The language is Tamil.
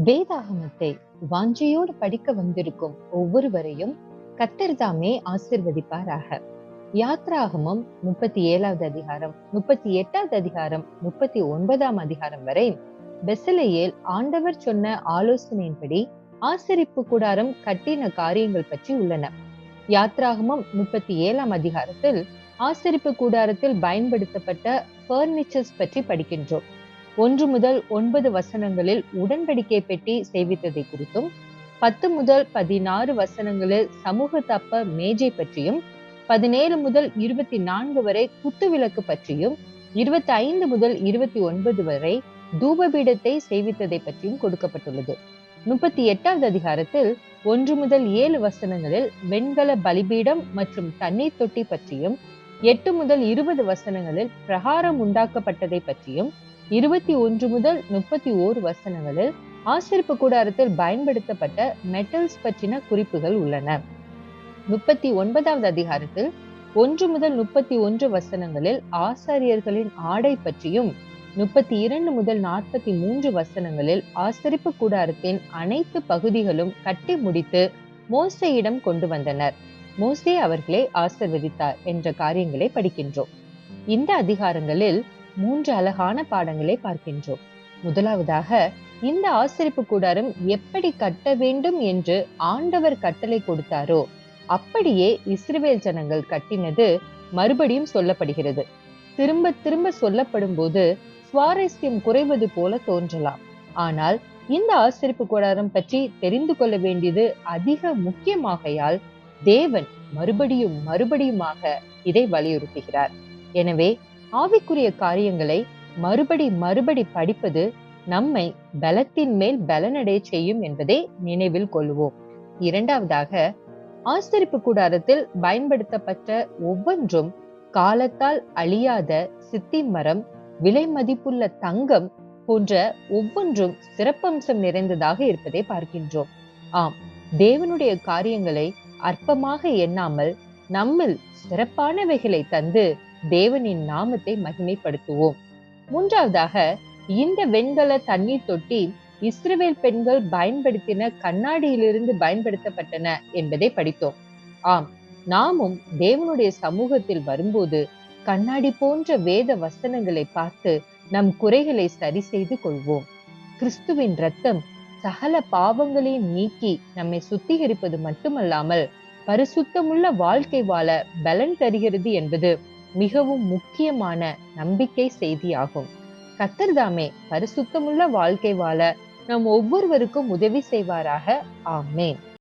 வேதாகமத்தை வாஞ்சையோடு படிக்க வந்திருக்கும் ஒவ்வொருவரையும் கத்தர் தாமே ஆசிர்வதிப்பாராக. யாத்ராகமம் முப்பத்தி ஏழாவது அதிகாரம் முப்பத்தி எட்டாவது அதிகாரம் முப்பத்தி ஒன்பதாம் அதிகாரம் வரை பெசலையேல் ஆண்டவர் சொன்ன ஆலோசனையின்படி ஆசரிப்பு கூடாரம் கட்டின காரியங்கள் பற்றி உள்ளன. யாத்ராகமம் முப்பத்தி ஏழாம் அதிகாரத்தில் ஆசரிப்பு கூடாரத்தில் பயன்படுத்தப்பட்ட பர்னிச்சர்ஸ் பற்றி படிக்கின்றோம். ஒன்று முதல் ஒன்பது வசனங்களில் உடன்படிக்கை பெட்டி சேவித்ததை குறித்தும் பத்து முதல் பதினாறு வசனங்களில் சமூக தப்ப மேஜை பற்றியும் பதினேழு முதல் இருபத்தி நான்கு வரை குத்துவிளக்கு பற்றியும் இருபத்தி ஐந்து முதல் இருபத்தி ஒன்பது வரை தூபபீடத்தை சேவித்ததை பற்றியும் கொடுக்கப்பட்டுள்ளது. முப்பத்தி எட்டாவது அதிகாரத்தில் ஒன்று முதல் ஏழு வசனங்களில் வெண்கல பலிபீடம் மற்றும் தண்ணீர் தொட்டி பற்றியும் எட்டு முதல் இருபது வசனங்களில் பிரகாரம் உண்டாக்கப்பட்டதை பற்றியும் இருபத்தி ஒன்று முதல் முப்பத்தி ஓரு வசனங்களில் ஆசிரிப்பு கூடாரத்தில் பயன்படுத்தப்பட்ட மெட்டல்ஸ் பற்றின குறிப்புகள் உள்ளன. முப்பத்தி ஒன்பதாவது அதிகாரத்தில் ஒன்று முதல் முப்பத்தி ஒன்று வசனங்களில் ஆசாரியர்களின் ஆடை பற்றியும் முப்பத்தி இரண்டு முதல் நாற்பத்தி மூன்று வசனங்களில் ஆசரிப்பு கூடாரத்தின் அனைத்து பகுதிகளும் கட்டி முடித்து மோசையிடம் கொண்டு வந்தனர். மோசே அவர்களை ஆசிர்வதித்தார் என்ற காரியங்களை படிக்கின்றோம். இந்த அதிகாரங்களில் மூன்று அழகான பாடங்களை பார்க்கின்றோம். முதலாவதாக இந்த ஆசிரிப்பு கூடாரம் எப்படி கட்ட வேண்டும் என்று ஆண்டவர் கட்டளை கொடுத்தாரோ அப்படியே இஸ்ரேல் ஜனங்கள் கட்டினது மறுபடியும் சொல்லப்படுகிறது. திரும்ப திரும்ப சொல்லப்படும் போது சுவாரஸ்யம் குறைவது போல தோன்றலாம். ஆனால் இந்த ஆசிரிப்பு கூடாரம் பற்றி தெரிந்து கொள்ள வேண்டியது அதிக முக்கியமாகையால் தேவன் மறுபடியும் மறுபடியுமாக இதை வலியுறுத்துகிறார். எனவே ஆவிக்குரிய காரியங்களை மறுபடி மறுபடி படிப்பது நம்மை பலத்தின் மேல் பலனடைய செய்யும் என்பதை நினைவில் கொள்வோம். இரண்டாவதாக ஆஸ்தரிப்பு கூடாரத்தில் பயன்படுத்தப்பட்ட ஒவ்வொன்றும் காலத்தால் அழியாத சித்தி மரம் விலை மதிப்புள்ள தங்கம் போன்ற ஒவ்வொன்றும் சிறப்பம்சம் நிறைந்ததாக இருப்பதை பார்க்கின்றோம். ஆம் தேவனுடைய காரியங்களை அற்பமாக எண்ணாமல் நம்மில் சிறப்பானவைகளை தந்து தேவனின் நாமத்தை மகிமைப்படுத்துவோம். மூன்றாவதாக இந்த வெண்கல தண்ணீர் தொட்டி இஸ்ரேல் பெண்கள் பயன்படுத்தின கண்ணாடியிலிருந்து பயன்படுத்தப்பட்டன என்பதை படித்தோம். ஆம் நாமும் தேவனுடைய சமூகத்தில் வரும்போது கண்ணாடி போன்ற வேத வசனங்களை பார்த்து நம் குறைகளை சரி செய்து கொள்வோம். கிறிஸ்துவின் ரத்தம் சகல பாவங்களையும் நீக்கி நம்மை சுத்திகரிப்பது மட்டுமல்லாமல் பரிசுத்தமுள்ள வாழ்க்கை வாழ பலன் தருகிறது என்பது மிகவும் முக்கியமான நம்பிக்கை செய்தியாகும். கத்தர்தாமே பரிசுத்தமுள்ள வாழ்க்கை வாழ நம் ஒவ்வொருவருக்கும் உதவி செய்வாராக. ஆமேன்.